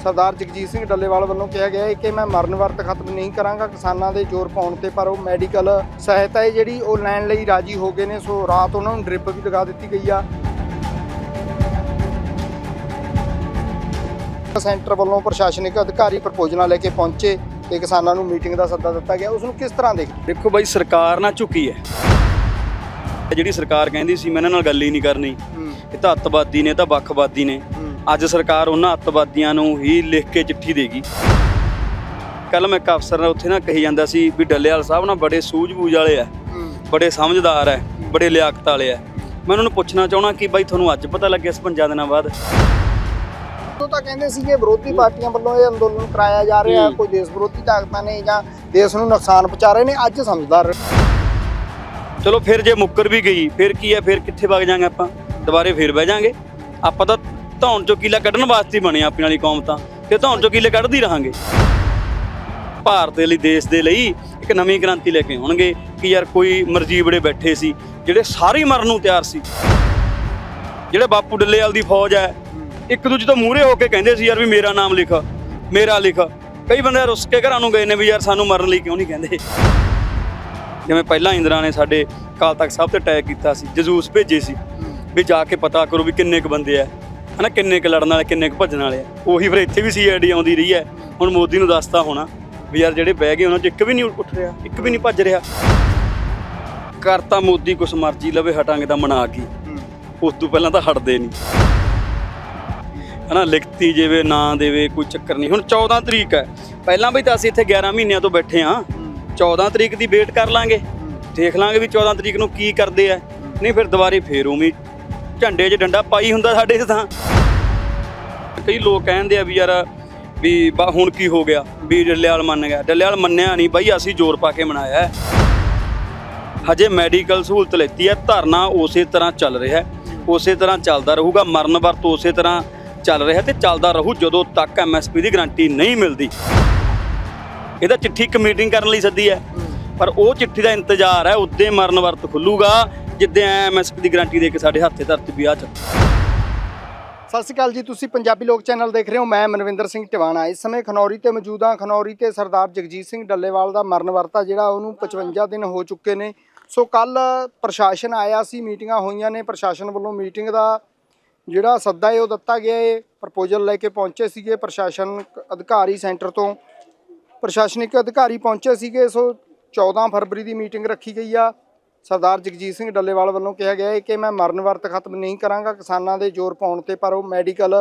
ਸਰਦਾਰ ਜਗਜੀਤ ਸਿੰਘ ਡੱਲੇਵਾਲ ਵੱਲੋਂ ਕਿਹਾ ਗਿਆ ਹੈ ਕਿ ਮੈਂ ਮਰਨ ਵਰਤ ਖਤਮ ਨਹੀਂ ਕਰਾਂਗਾ ਕਿਸਾਨਾਂ ਦੇ ਜ਼ੋਰ ਪਾਉਣ ਤੇ ਪਰ ਉਹ ਮੈਡੀਕਲ ਸਹਾਇਤਾ ਹੈ ਜਿਹੜੀ ਉਹ ਲੈਣ ਲਈ ਰਾਜੀ ਹੋ ਗਏ ਨੇ ਸੋ ਰਾਤ ਉਹਨਾਂ ਨੂੰ ਡ੍ਰਿਪ ਵੀ ਲਗਾ ਦਿੱਤੀ ਗਈ ਆ। ਸੈਂਟਰ ਵੱਲੋਂ ਪ੍ਰਸ਼ਾਸਨਿਕ ਅਧਿਕਾਰੀ ਪ੍ਰਪੋਜ਼ਲਾਂ ਲੈ ਕੇ ਪਹੁੰਚੇ ਤੇ ਕਿਸਾਨਾਂ ਨੂੰ ਮੀਟਿੰਗ ਦਾ ਸੱਦਾ ਦਿੱਤਾ ਗਿਆ। ਉਸ ਨੂੰ ਕਿਸ ਤਰ੍ਹਾਂ ਦੇਖਦੇ ਦੇਖੋ ਬਾਈ ਸਰਕਾਰ ਨਾ ਝੁਕੀ ਹੈ। ਜਿਹੜੀ ਸਰਕਾਰ ਕਹਿੰਦੀ ਸੀ ਮੈਂ ਇਹਨਾਂ ਨਾਲ ਗੱਲ ਹੀ ਨਹੀਂ ਕਰਨੀ। ਇਹ ਤਾਂ ਅੱਤਵਾਦੀ ਨੇ ਇਹ ਤਾਂ ਵੱਖਵਾਦੀ ਨੇ। ਅੱਜ ਸਰਕਾਰ ਉਹਨਾਂ ਅੱਤਵਾਦੀਆਂ ਨੂੰ ਹੀ ਲਿਖ ਕੇ ਚਿੱਠੀ ਦੇਗੀ। ਕੱਲ ਮੈਂ ਇੱਕ ਅਫਸਰ ਨਾਲ ਉੱਥੇ ਨਾ ਕਹੀ ਜਾਂਦਾ ਸੀ ਵੀ ਡੱਲੇਵਾਲ ਸਾਹਿਬ ਨਾ ਬੜੇ ਸੂਝ-ਬੂਝ ਵਾਲੇ ਆ ਬੜੇ ਸਮਝਦਾਰ ਆ ਬੜੇ ਲਿਆਕਤ ਵਾਲੇ ਆ ਮੈਂ ਉਹਨਾਂ ਨੂੰ ਪੁੱਛਣਾ ਚਾਹਣਾ ਕਿ ਬਾਈ ਤੁਹਾਨੂੰ ਅੱਜ ਪਤਾ ਲੱਗਿਆ ਇਸ ਦਿਨਾਂ ਬਾਅਦ? ਉਹ ਤਾਂ ਕਹਿੰਦੇ ਸੀਗੇ ਵਿਰੋਧੀ ਪਾਰਟੀਆਂ ਵੱਲੋਂ ਇਹ ਅੰਦੋਲਨ ਕਰਾਇਆ ਜਾ ਰਿਹਾ ਹੂੰ। ਕੋਈ ਦੇਸ਼ ਵਿਰੋਧੀ ਤਾਕਤਾਂ ਨੇ ਜਾਂ ਦੇਸ਼ ਨੂੰ ਨੁਕਸਾਨ ਪਹੁੰਚਾ ਰਹੇ ਨੇ ਅੱਜ ਸਮਝਦਾਰ ਚਲੋ ਫਿਰ ਜੇ ਮੁੱਕਰ ਵੀ ਗਈ ਫਿਰ ਕੀ ਹੈ ਫਿਰ ਕਿੱਥੇ ਵਗ ਜਾਾਂਗੇ ਆਪਾਂ? ਦੁਬਾਰੇ ਫਿਰ ਬਹਿ ਜਾਾਂਗੇ। ਆਪਾਂ ਤਾਂ ਧੌਣ ਚੋਂ ਕੀਲਾ ਕੱਢਣ ਵਾਸਤੇ ਹੀ ਬਣੇ ਆਪਣੀ ਵਾਲੀ ਕੌਮ ਤਾਂ। ਤੇ ਧੌਣ ਚੋਂ ਕੀਲੇ ਕੱਢਦੀ ਰਹਾਂਗੇ। ਭਾਰਤ ਦੇ ਲਈ, ਦੇਸ਼ ਦੇ ਲਈ ਇੱਕ ਨਵੀਂ ਕ੍ਰਾਂਤੀ ਲੈ ਕੇ ਆਉਣਗੇ ਕਿ ਯਾਰ ਕੋਈ ਮਰਜੀਬੜੇ ਬੈਠੇ ਸੀ, ਜਿਹੜੇ ਸਾਰੇ ਮਰਨ ਨੂੰ ਤਿਆਰ ਸੀ। ਜਿਹੜੇ ਬਾਪੂ ਡੱਲੇਵਾਲ ਦੀ ਫੌਜ ਹੈ, ਇੱਕ ਦੂਜੇ ਤੋਂ ਮੂਹਰੇ ਹੋ ਕੇ ਕਹਿੰਦੇ ਸੀ ਯਾਰ ਵੀ ਮੇਰਾ ਨਾਮ ਲਿਖ, ਮੇਰਾ ਲਿਖ। ਕਈ ਬੰਦੇ ਰੁੱਸ ਕੇ ਘਰਾਂ ਨੂੰ ਗਏ ਨੇ ਵੀ ਯਾਰ ਸਾਨੂੰ ਮਰਨ ਲਈ ਕਿਉਂ ਨਹੀਂ ਕਹਿੰਦੇ? ਜਿਵੇਂ ਪਹਿਲਾਂ ਇੰਦਰਾ ਨੇ ਸਾਡੇ ਕਾਲ ਤੱਕ ਸਭ ਤੇ ਅਟੈਕ ਕੀਤਾ ਸੀ, ਜਜ਼ੂਸ ਭੇਜੇ ਸੀ, ਵੀ ਜਾ ਕੇ ਪਤਾ ਕਰੋ ਵੀ ਕਿੰਨੇ ਕੁ ਬੰਦੇ ਆ। ਹਨਾ, ਕਿੰਨੇ ਕੁ ਲੜਨ ਵਾਲੇ, ਕਿੰਨੇ ਕੁ ਭੱਜਣ ਵਾਲੇ ਆ। ਉਹੀ ਫਿਰ ਇੱਥੇ ਵੀ ਸੀਆਈਡੀ ਆਉਂਦੀ ਰਹੀ ਹੈ। ਹੁਣ ਮੋਦੀ ਨੂੰ ਦੱਸਤਾ ਹੋਣਾ ਵੀ ਯਾਰ ਜਿਹੜੇ ਬਹਿ ਗਏ, ਉਹਨਾਂ 'ਚ ਇੱਕ ਵੀ ਨਹੀਂ ਉੱਠ ਰਿਹਾ, ਇੱਕ ਵੀ ਨਹੀਂ ਭੱਜ ਰਿਹਾ। ਕਰਤਾ ਮੋਦੀ ਕੁਛ ਮਰਜ਼ੀ ਲਵੇ, ਹਟਾਂਗੇ ਤਾਂ ਮਨਾ ਕੀ। ਉਸ ਤੋਂ ਪਹਿਲਾਂ ਤਾਂ ਹਟਦੇ ਨਹੀਂ। ਹਨਾ, ਲਿਖਤੀ ਜਿਵੇਂ, ਨਾ ਦੇਵੇ, ਕੋਈ ਚੱਕਰ ਨਹੀਂ। ਹੁਣ 14 ਤਰੀਕ ਹੈ। ਪਹਿਲਾਂ ਵੀ ਤਾਂ ਅਸੀਂ ਇੱਥੇ 11 ਮਹੀਨਿਆਂ ਤੋਂ ਬੈਠੇ ਆ 14 ਤਰੀਕ ਦੀ ਵੇਟ ਕਰ ਲਾਂਗੇ। ਦੇਖ ਲਾਂਗੇ ਵੀ 14 ਤਰੀਕ ਨੂੰ ਕੀ ਕਰਦੇ ਆ। ਨਹੀਂ, ਫਿਰ ਦੁਬਾਰੇ ਫੇਰ ਉਵੇਂ ਝੰਡੇ 'ਚ ਡੰਡਾ ਪਾਈ ਹੁੰਦਾ ਸਾਡੇ 'ਚ ਤਾਂ। ਕਈ ਲੋਕ ਕਹਿੰਦੇ ਆ ਵੀ ਯਾਰ ਵੀ ਬਾ ਹੁਣ ਕੀ ਹੋ ਗਿਆ? ਵੀ ਡੱਲੇਵਾਲ ਮੰਨ ਗਿਆ। ਡੱਲੇਵਾਲ ਮੰਨਿਆ ਨਹੀਂ ਬਾਈ, ਅਸੀਂ ਜ਼ੋਰ ਪਾ ਕੇ ਮਨਾਇਆ ਹੈ। ਹਜੇ ਮੈਡੀਕਲ ਸਹੂਲਤ ਲੈਤੀ ਹੈ। ਧਰਨਾ ਉਸੇ ਤਰ੍ਹਾਂ ਚੱਲ ਰਿਹਾ ਹੈ। ਉਸੇ ਤਰ੍ਹਾਂ ਚੱਲਦਾ ਰਹੂਗਾ। ਮਰਨ ਵਰਤ ਉਸੇ ਤਰ੍ਹਾਂ ਚੱਲ ਰਿਹਾ ਤੇ ਚੱਲਦਾ ਰਹੂ ਜਦੋਂ ਤੱਕ ਐਮਐਸਪੀ ਦੀ ਗਾਰੰਟੀ ਨਹੀਂ ਮਿਲਦੀ। ਇਹਦਾ ਚਿੱਠੀ ਇੱਕ ਮੀਟਿੰਗ ਕਰਨ ਲਈ ਸੱਦੀ ਹੈ। ਪਰ ਉਹ ਚਿੱਠੀ ਦਾ ਇੰਤਜ਼ਾਰ ਹੈ। ਉਦੋਂ ਮਰਨ ਵਰਤ ਖੁੱਲੂਗਾ। ਜਿੱਦਾਂ ਐਮਐਸਪੀ ਦੀ ਗਾਰੰਟੀ ਦੇ ਕੇ ਸਾਡੇ ਹੱਥੇ ਧਰਤੀ ਵੀ ਆ ਸਤਿ ਸ਼੍ਰੀ ਅਕਾਲ ਜੀ, ਤੁਸੀਂ ਪੰਜਾਬੀ ਲੋਕ ਚੈਨਲ ਦੇਖ ਰਹੇ ਹੋ, ਮੈਂ ਮਨਵਿੰਦਰ ਸਿੰਘ ਟਿਵਾਣਾ। ਇਸ ਸਮੇਂ ਖਨੌਰੀ ਤੇ ਮੌਜੂਦ ਹਾਂ। ਖਨੌਰੀ ਤੇ ਸਰਦਾਰ ਜਗਜੀਤ ਸਿੰਘ ਡੱਲੇਵਾਲ ਦਾ ਮਰਨ ਵਰਤਾ ਜਿਹੜਾ, ਉਹਨੂੰ 55 ਦਿਨ ਹੋ ਚੁੱਕੇ ਨੇ। ਸੋ ਕੱਲ ਪ੍ਰਸ਼ਾਸਨ ਆਇਆ ਸੀ, ਮੀਟਿੰਗਾਂ ਹੋਈਆਂ ਨੇ। ਪ੍ਰਸ਼ਾਸਨ ਵੱਲੋਂ ਮੀਟਿੰਗ ਦਾ ਜਿਹੜਾ ਸੱਦਾ ਹੈ ਉਹ ਦਿੱਤਾ ਗਿਆ ਹੈ ਪ੍ਰਪੋਜ਼ਲ ਲੈ ਕੇ ਪਹੁੰਚੇ ਸੀਗੇ ਪ੍ਰਸ਼ਾਸਨ ਅਧਿਕਾਰੀ ਸੈਂਟਰ ਤੋਂ। ਪ੍ਰਸ਼ਾਸਨਿਕ ਅਧਿਕਾਰੀ ਪਹੁੰਚੇ ਸੀਗੇ, ਸੋ 14 ਫਰਵਰੀ ਦੀ ਮੀਟਿੰਗ ਰੱਖੀ ਗਈ ਆ। ਸਰਦਾਰ ਜਗਜੀਤ ਸਿੰਘ ਡੱਲੇਵਾਲ ਵੱਲੋਂ ਕਿਹਾ ਗਿਆ ਹੈ ਕਿ ਮੈਂ ਮਰਨ ਵਰਤ ਖਤਮ ਨਹੀਂ ਕਰਾਂਗਾ ਕਿਸਾਨਾਂ ਦੇ ਜ਼ੋਰ ਪਾਉਣ ਤੇ ਪਰ ਉਹ ਮੈਡੀਕਲ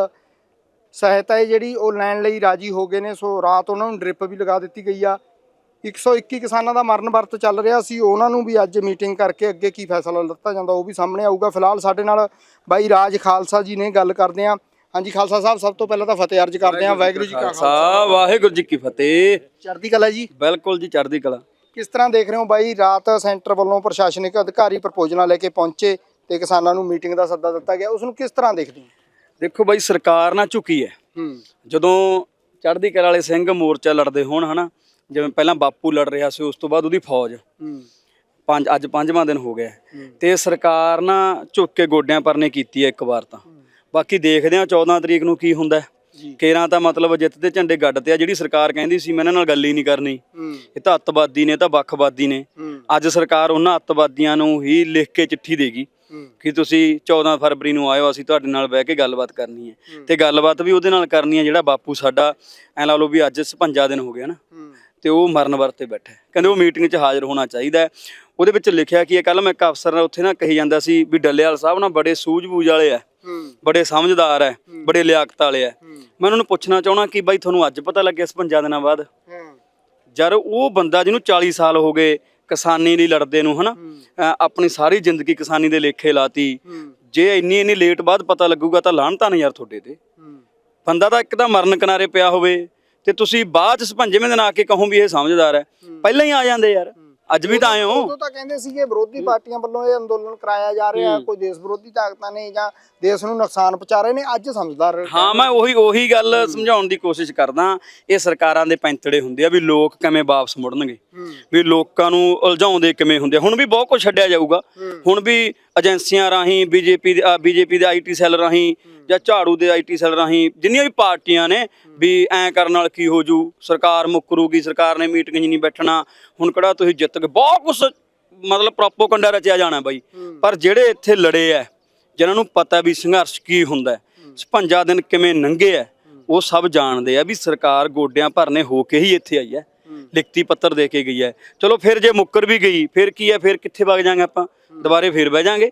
ਸਹਾਇਤਾ ਹੈ ਜਿਹੜੀ ਉਹ ਲੈਣ ਲਈ ਰਾਜੀ ਹੋ ਗਏ ਨੇ ਸੋ ਰਾਤ ਉਹਨਾਂ ਨੂੰ ਡ੍ਰਿਪ ਵੀ ਲਗਾ ਦਿੱਤੀ ਗਈ ਆ। 121 ਕਿਸਾਨਾਂ ਦਾ ਮਰਨ ਵਰਤ ਚੱਲ ਰਿਹਾ ਸੀ ਉਹਨਾਂ ਨੂੰ ਵੀ ਅੱਜ ਮੀਟਿੰਗ ਕਰਕੇ ਅੱਗੇ ਕੀ ਫੈਸਲਾ ਲਿੱਤਾ ਜਾਂਦਾ ਉਹ ਵੀ ਸਾਹਮਣੇ ਆਊਗਾ। ਫਿਲਹਾਲ ਸਾਡੇ ਨਾਲ ਬਾਈ ਰਾਜ ਖਾਲਸਾ ਜੀ ਨੇ ਗੱਲ ਕਰਦੇ ਆ ਹਾਂਜੀ ਖਾਲਸਾ ਸਾਹਿਬ ਸਭ ਤੋਂ ਪਹਿਲਾਂ ਤਾਂ ਫਤਿਹ ਅਰਜ ਕਰਦੇ ਆ ਵਾਹਿਗੁਰੂ ਜੀ ਕਾ ਖਾਲਸਾ। ਵਾਹਿਗੁਰੂ ਜੀ ਕੀ ਫਤਿਹ। ਚੜ੍ਹਦੀ ਕਲਾ ਜੀ। ਬਿਲਕੁਲ ਜੀ ਚੜ੍ਹਦੀ ਕਲਾ। ਕਿਸ ਤਰ੍ਹਾਂ ਦੇਖ ਰਹੇ ਹੋ ਬਾਈ? ਰਾਤ ਸੈਂਟਰ ਵੱਲੋਂ ਪ੍ਰਸ਼ਾਸਨਿਕ ਅਧਿਕਾਰੀ ਪ੍ਰਪੋਜ਼ਲਾਂ ਲੈ ਕੇ ਪਹੁੰਚੇ ਤੇ ਕਿਸਾਨਾਂ ਨੂੰ ਮੀਟਿੰਗ ਦਾ ਸੱਦਾ ਦਿੱਤਾ ਗਿਆ। ਉਸ ਨੂੰ ਕਿਸ ਤਰ੍ਹਾਂ ਦੇਖਦੇ ਹੋ? ਦੇਖੋ ਬਾਈ ਸਰਕਾਰ ਨਾ ਝੁਕੀ ਹੈ। ਜਦੋਂ ਚੜ੍ਹਦੀ ਕਲਾ ਵਾਲੇ ਸਿੰਘ ਮੋਰਚਾ ਲੜਦੇ ਹੋਣ ਹਨਾ ਜਿਵੇਂ ਪਹਿਲਾਂ ਬਾਪੂ ਲੜ ਰਿਹਾ ਸੀ ਉਸ ਤੋਂ ਬਾਅਦ ਉਹਦੀ ਫੌਜ। ਪੰਜ ਅੱਜ ਪੰਜਵਾਂ ਦਿਨ ਹੋ ਗਿਆ। ਤੇ ਸਰਕਾਰ ਨਾ ਝੁੱਕ ਕੇ ਗੋਡਿਆਂ ਪਰ ਨੇ ਕੀਤੀ ਹੈ ਇੱਕ ਵਾਰ ਤਾਂ। ਬਾਕੀ ਦੇਖਦੇ ਆ 14 ਤਰੀਕ ਨੂੰ ਕੀ ਹੁੰਦਾ ਕੇਰਾਂ ਤਾਂ ਮਤਲਬ ਜਿੱਤ ਦੇ ਝੰਡੇ ਗੱਡ ਤੇ ਆ ਜਿਹੜੀ ਸਰਕਾਰ ਕਹਿੰਦੀ ਸੀ ਮੈਂ ਇਹਨਾਂ ਨਾਲ ਗੱਲ ਹੀ ਨਹੀਂ ਕਰਨੀ। ਇਹ ਤਾਂ ਅੱਤਵਾਦੀ ਨੇ ਇਹ ਤਾਂ ਵੱਖਵਾਦੀ ਨੇ। ਅੱਜ ਸਰਕਾਰ ਉਹਨਾਂ ਅੱਤਵਾਦੀਆਂ ਨੂੰ ਹੀ ਲਿਖ ਕੇ ਚਿੱਠੀ ਦੇਗੀ ਕਿ ਤੁਸੀਂ 14 ਫਰਵਰੀ ਨੂੰ ਆਇਓ ਅਸੀਂ ਤੁਹਾਡੇ ਨਾਲ ਬਹਿ ਕੇ ਗੱਲਬਾਤ ਕਰਨੀ ਹੈ। ਤੇ ਗੱਲਬਾਤ ਵੀ ਉਹਦੇ ਨਾਲ ਕਰਨੀ ਹੈ ਜਿਹੜਾ ਬਾਪੂ ਸਾਡਾ ਐ ਲਾ ਲਓ ਵੀ ਅੱਜ 56 ਦਿਨ ਹੋ ਗਏ ਨਾ ਤੇ ਉਹ ਮਰਨ ਵਰਤੇ ਬੈਠਾ ਹੈ। ਕਹਿੰਦੇ ਉਹ ਮੀਟਿੰਗ 'ਚ ਹਾਜ਼ਰ ਹੋਣਾ ਚਾਹੀਦਾ ਹੈ। ਉਹਦੇ ਵਿੱਚ ਲਿਖਿਆ ਕਿ ਇਹ ਕੱਲ ਮੈਂ ਇੱਕ ਅਫਸਰ ਨਾਲ ਉੱਥੇ ਨਾ ਕਹੀ ਜਾਂਦਾ ਸੀ ਵੀ ਡੱਲੇਵਾਲ ਸਾਹਿਬ ਨਾ ਬੜੇ ਸੂਝ-ਬੂਝ ਵਾਲੇ ਆ ਹੂੰ। ਬੜੇ ਸਮਝਦਾਰ ਹੈ ਬੜੇ ਲਿਆਕਤ ਵਾਲੇ ਆ ਹੂੰ। ਮੈਂ ਉਹਨਾਂ ਨੂੰ ਪੁੱਛਣਾ ਚਾਹਣਾ ਕਿ ਬਾਈ ਤੁਹਾਨੂੰ ਅੱਜ ਪਤਾ ਲੱਗਿਆ ਇਸ ਪੰਜਾਂ ਦਿਨਾਂ ਬਾਅਦ? ਹਾਂ। ਜਦ ਉਹ ਬੰਦਾ ਜਿਹਨੂੰ 40 ਸਾਲ ਹੋ ਗਏ ਕਿਸਾਨੀ ਲਈ ਲੜਦੇ ਨੂੰ ਹਨਾ? ਹੂੰ। ਆਪਣੀ ਸਾਰੀ ਜ਼ਿੰਦਗੀ ਕਿਸਾਨੀ ਦੇ ਲੇਖੇ ਲਾਤੀ। ਹੂੰ। ਜੇ ਇੰਨੀ ਇੰਨੀ ਲੇਟ ਬਾਅਦ ਪਤਾ ਲੱਗੂਗਾ ਤਾਂ ਲਾਹਣਤਾਂ ਨੇ ਯਾਰ ਤੁਹਾਡੇ ਤੇ। ਹੂੰ। ਬੰਦਾ ਤਾਂ ਇੱਕ ਤਾਂ ਮਰਨ ਕਿਨਾਰੇ ਪਿਆ ਹੋਵੇ। ਤੇ ਤੁਸੀਂ ਬਾਅਦ ਚ 55ਵੇਂ ਦਿਨ ਆ ਕੇ ਕਹੋ ਵੀ ਇਹ ਸਮਝਦਾਰ ਹੈ। ਪਹਿਲਾਂ ਹੀ ਆ ਜਾਂਦੇ ਯਾਰ। ਅੱਜ ਵੀ ਤਾਂ ਆਏ ਹੋ। ਉਦੋਂ ਤਾਂ ਕਹਿੰਦੇ ਸੀਗੇ ਵਿਰੋਧੀ ਪਾਰਟੀਆਂ ਵੱਲੋਂ ਇਹ ਅੰਦੋਲਨ ਕਰਾਇਆ ਜਾ ਰਿਹਾ ਕੋਈ ਦੇਸ਼ ਵਿਰੋਧੀ ਤਾਕਤਾਂ ਨੇ ਜਾਂ ਦੇਸ਼ ਨੂੰ ਨੁਕਸਾਨ ਪਹੁੰਚਾ ਰਹੇ ਨੇ ਅੱਜ ਸਮਝਦਾਰ ਹਾਂ ਮੈਂ ਉਹੀ ਉਹੀ ਗੱਲ ਸਮਝਾਉਣ ਦੀ ਕੋਸ਼ਿਸ਼ ਕਰਦਾ ਇਹ ਸਰਕਾਰਾਂ ਦੇ ਪੈਂਤੜੇ ਹੁੰਦੇ ਆ ਵੀ ਲੋਕ ਕਿਵੇਂ ਵਾਪਸ ਮੁੜਨਗੇ। ਵੀ ਲੋਕਾਂ ਨੂੰ ਉਲਝਾਉਂਦੇ ਕਿਵੇਂ ਹੁੰਦੇ। ਹੁਣ ਵੀ ਬਹੁਤ ਕੁਝ ਛੱਡਿਆ ਜਾਊਗਾ। ਹੁਣ ਵੀ ਏਜੰਸੀਆਂ ਰਾਹੀਂ ਬੀਜੇਪੀ ਦੇ ਬੀਜੇਪੀ ਦੇ ਆਈਟੀ ਸੈੱਲ ਰਾਹੀਂ ਜਾਂ ਝਾੜੂ ਦੇ ਆਈਟੀ ਸੈੱਲ ਰਾਹੀਂ ਜਿੰਨੀਆਂ ਵੀ ਪਾਰਟੀਆਂ ਨੇ ਵੀ ਐਂ ਕਰਨ ਨਾਲ ਕੀ ਹੋ ਜੂ? ਸਰਕਾਰ ਮੁੱਕਰੂਗੀ ਸਰਕਾਰ ਨੇ ਮੀਟਿੰਗ 'ਚ ਨਹੀਂ ਬੈਠਣਾ। ਹੁਣ ਕਿਹੜਾ ਤੁਸੀਂ ਜਿੱਤ ਗਏ? ਬਹੁਤ ਕੁਝ ਮਤਲਬ ਪ੍ਰੋਪੋਗੰਡਾ ਰਚਿਆ ਜਾਣਾ ਬਾਈ। ਪਰ ਜਿਹੜੇ ਇੱਥੇ ਲੜੇ ਐ ਜਿਨ੍ਹਾਂ ਨੂੰ ਪਤਾ ਵੀ ਸੰਘਰਸ਼ ਕੀ ਹੁੰਦਾ ਹੈ। 56 ਦਿਨ ਕਿਵੇਂ ਲੰਘੇ ਐ ਉਹ ਸਭ ਜਾਣਦੇ ਆ ਵੀ ਸਰਕਾਰ ਗੋਡਿਆਂ ਭਰਨੇ ਹੋ ਕੇ ਹੀ ਇੱਥੇ ਆਈ ਹੈ। ਲਿਖਤੀ ਪੱਤਰ ਦੇ ਕੇ ਗਈ ਹੈ ਚਲੋ ਫਿਰ ਜੇ ਮੁੱਕਰ ਵੀ ਗਈ ਫਿਰ ਕੀ ਹੈ ਫਿਰ ਕਿੱਥੇ ਵਗ ਜਾਾਂਗੇ ਆਪਾਂ? ਦੁਬਾਰੇ ਫਿਰ ਬਹਿ ਜਾਾਂਗੇ।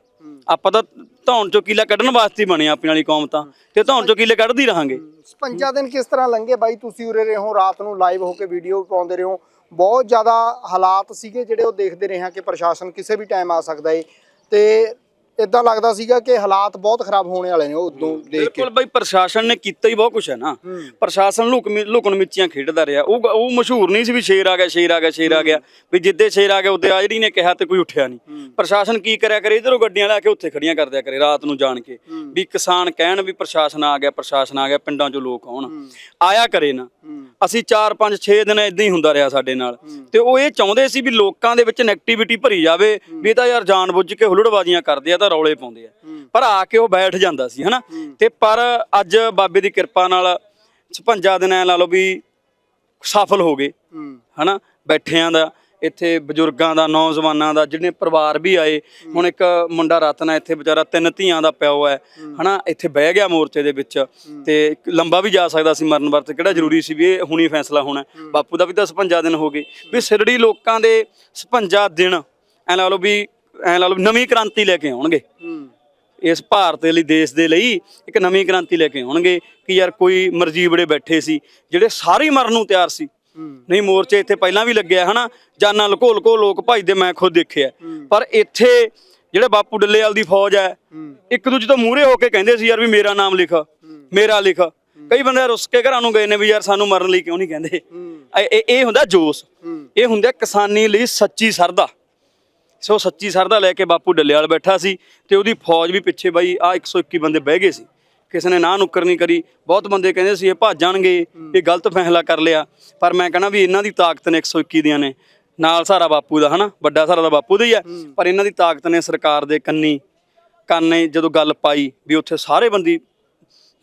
ਆਪਾਂ ਤਾਂ ਧੌਣ ਚੋਂ ਕੀਲਾ ਕੱਢਣ ਵਾਸਤੇ ਹੀ ਬਣੇ ਆ ਆਪਣੀ ਵਾਲੀ ਕੌਮ ਤਾਂ। ਤੇ ਧੌਣ ਚੋਂ ਕੀਲੇ ਕੱਢਦੀ ਰਹਾਂਗੇ। 56 ਦਿਨ ਕਿਸ ਤਰ੍ਹਾਂ ਲੰਘੇ ਬਾਈ? ਤੁਸੀਂ ਉਰੇ ਰਹੇ ਹੋ ਰਾਤ ਨੂੰ ਲਾਈਵ ਹੋ ਕੇ ਵੀਡੀਓ ਪਾਉਂਦੇ ਰਹੇ। ਹੋ ਬਹੁਤ ਜ਼ਿਆਦਾ ਹਾਲਾਤ ਸੀਗੇ ਜਿਹੜੇ ਉਹ ਦੇਖਦੇ ਰਹੇ ਹਾਂ ਕਿ ਪ੍ਰਸ਼ਾਸਨ ਕਿਸੇ ਵੀ ਟਾਈਮ ਆ ਸਕਦਾ ਏ। ਤੇ ਇਦਾਂ ਲੱਗਦਾ ਸੀਗਾ ਕਿ ਹਾਲਾਤ ਬਹੁਤ ਖਰਾਬ ਹੋਣੇ ਵਾਲੇ ਨੇ ਉਹ ਉਦੋਂ ਦੇਖ ਕੇ। ਬਿਲਕੁਲ ਬਈ ਪ੍ਰਸ਼ਾਸਨ ਨੇ ਕੀਤਾ ਹੀ ਬਹੁਤ ਕੁਝ ਹੈ ਨਾ। ਪ੍ਰਸ਼ਾਸਨ ਲੁਕ ਲੁਕਣ ਮਿੱਚੀਆਂ ਖੇਡਦਾ ਰਿਹਾ। ਉਹ ਉਹ ਮਸ਼ਹੂਰ ਨਹੀਂ ਸੀ ਵੀ ਸ਼ੇਰ ਆ ਗਿਆ ਸ਼ੇਰ ਆ ਗਿਆ ਸ਼ੇਰ ਆ ਗਿਆ। ਵੀ ਜਿੱਦੇ ਸ਼ੇਰ ਆ ਗਿਆ ਉੱਤੇ ਆ ਜਿਹੜੀ ਨੇ ਕਿਹਾ ਤੇ ਕੋਈ ਉੱਠਿਆ ਨਹੀਂ। ਪ੍ਰਸ਼ਾਸਨ ਕੀ ਕਰਿਆ ਕਰੇ? ਇਧਰੋਂ ਗੱਡੀਆਂ ਲੈ ਕੇ ਉੱਥੇ ਖੜੀਆਂ ਕਰ ਦਿਆ ਕਰੇ ਰਾਤ ਨੂੰ ਜਾਣ ਕੇ। ਵੀ ਕਿਸਾਨ ਕਹਿਣ ਵੀ ਪ੍ਰਸ਼ਾਸਨ ਆ ਗਿਆ ਪ੍ਰਸ਼ਾਸਨ ਆ ਗਿਆ ਪਿੰਡਾਂ 'ਚੋਂ ਲੋਕ ਆਉਣ। ਆਇਆ ਕਰੇ ਨਾ। ਅਸੀਂ 4 5 6 ਦਿਨ ਇਦਾਂ ਹੀ ਹੁੰਦਾ ਰਿਹਾ ਸਾਡੇ ਨਾਲ। ਤੇ ਉਹ ਇਹ ਚਾਹੁੰਦੇ ਸੀ ਵੀ ਲੋਕਾਂ ਦੇ ਵਿੱਚ ਨੈਗੇਟਿਵਿਟੀ ਭਰੀ ਜਾਵੇ ਵੀ ਇਹ ਤਾਂ ਯਾਰ ਜਾਣਬੁੱਝ ਕੇ ਹੁਲੜਬਾਜ਼ੀਆਂ ਕਰਦੇ ਆ ਤਾਂ ਰੌਲੇ ਪਾਉਂਦੇ ਆ। ਪਰ ਆ ਕੇ ਉਹ ਬੈਠ ਜਾਂਦਾ ਸੀ ਹਨਾ? ਤੇ ਪਰ ਅੱਜ ਬਾਬੇ ਦੀ ਕਿਰਪਾ ਨਾਲ 56 ਦਿਨ ਐ ਲਾ ਲਓ ਵੀ ਸਫਲ ਹੋ ਗਏ। ਹਨਾ? ਬੈਠਿਆਂ ਦਾ ਇੱਥੇ ਬਜ਼ੁਰਗਾਂ ਦਾ ਨੌਜਵਾਨਾਂ ਦਾ ਜਿਹੜੇ ਪਰਿਵਾਰ ਵੀ ਆਏ ਹੁਣ ਇੱਕ ਮੁੰਡਾ ਰਤਨ ਹੈ ਇੱਥੇ ਵਿਚਾਰਾ ਤਿੰਨ ਧੀਆਂ ਦਾ ਪਿਓ ਹੈ। ਹਨਾ ਇੱਥੇ ਬਹਿ ਗਿਆ ਮੋਰਚੇ ਦੇ ਵਿੱਚ ਤੇ ਲੰਬਾ ਵੀ ਜਾ ਸਕਦਾ ਸੀ ਮਰਨ ਵਰਤ। ਕਿਹੜਾ ਜ਼ਰੂਰੀ ਸੀ ਵੀ ਇਹ ਹੁਣੀ ਫੈਸਲਾ ਹੋਣਾ। ਬਾਪੂ ਦਾ ਵੀ ਤਾਂ 56 ਦਿਨ ਹੋ ਗਏ। ਵੀ ਸਿਰੜੀ ਲੋਕਾਂ ਦੇ 56 ਦਿਨ ਐ ਲਾ ਲਓ ਵੀ ਐ ਲਾ ਲਓ ਨਵੀਂ ਕ੍ਰਾਂਤੀ ਲੈ ਕੇ ਆਉਣਗੇ। ਇਸ ਭਾਰਤ ਦੇ ਲਈ ਦੇਸ਼ ਦੇ ਲਈ ਇੱਕ ਨਵੀਂ ਕ੍ਰਾਂਤੀ ਲੈ ਕੇ ਆਉਣਗੇ ਕਿ ਯਾਰ ਕੋਈ ਮਰਜੀਬੜੇ ਬੈਠੇ ਸੀ ਜਿਹੜੇ ਸਾਰੇ ਮਰਨ ਨੂੰ ਤਿਆਰ ਸੀ। ਨਹੀਂ ਮੋਰਚੇ ਇੱਥੇ ਪਹਿਲਾਂ ਵੀ ਲੱਗਿਆ ਹਨਾ ਜਾਨਾਂ ਲਕੋ ਲਕੋ ਲੋਕ ਭਜਦੇ ਮੈਂ ਖੁਦ ਦੇਖਿਆ। ਪਰ ਇੱਥੇ ਜਿਹੜੇ ਬਾਪੂ ਡੱਲੇਵਾਲ ਦੀ ਫੌਜ ਹੈ ਇੱਕ ਦੂਜੇ ਤੋਂ ਮੂਹਰੇ ਹੋ ਕੇ ਕਹਿੰਦੇ ਸੀ ਯਾਰ ਵੀ ਮੇਰਾ ਨਾਮ ਲਿਖ ਮੇਰਾ ਲਿਖ। ਕਈ ਬੰਦੇ ਰੁੱਸ ਕੇ ਘਰਾਂ ਨੂੰ ਗਏ ਨੇ ਵੀ ਯਾਰ ਸਾਨੂੰ ਮਰਨ ਲਈ ਕਿਉਂ ਨਹੀਂ ਕਹਿੰਦੇ? ਇਹ- ਇਹ ਹੁੰਦਾ ਜੋਸ਼। ਇਹ ਹੁੰਦਾ ਕਿਸਾਨੀ ਲਈ ਸੱਚੀ ਸਰਦਾ। ਸੋ ਸੱਚੀ ਸਰਦਾ ਲੈ ਕੇ ਬਾਪੂ ਡੱਲੇਵਾਲ ਬੈਠਾ ਸੀ ਤੇ ਉਹਦੀ ਫੌਜ ਵੀ ਪਿੱਛੇ ਬਾਈ ਆ 121 ਬੰਦੇ ਬਹਿ ਗਏ ਸੀ। ਕਿਸੇ ਨੇ ਨਾ ਨੁੱਕਰ ਨਹੀਂ ਕਰੀ ਬਹੁਤ ਬੰਦੇ ਕਹਿੰਦੇ ਸੀ ਇਹ ਭੱਜ ਜਾਣਗੇ ਇਹ ਗਲਤ ਫੈਸਲਾ ਕਰ ਲਿਆ। ਪਰ ਮੈਂ ਕਹਿੰਦਾ ਵੀ ਇਹਨਾਂ ਦੀ ਤਾਕਤ ਨੇ 121 ਦੀਆਂ ਨੇ। ਨਾਲ ਸਾਰਾ ਬਾਪੂ ਦਾ ਹਨਾ? ਵੱਡਾ ਸਾਰਾ ਦਾ ਬਾਪੂ ਦਾ ਹੀ ਹੈ। ਪਰ ਇਹਨਾਂ ਦੀ ਤਾਕਤ ਨੇ ਸਰਕਾਰ ਦੇ ਕੰਨੀ ਕੰਨੇ ਜਦੋਂ ਗੱਲ ਪਾਈ ਵੀ ਉੱਥੇ ਸਾਰੇ ਬੰਦੀ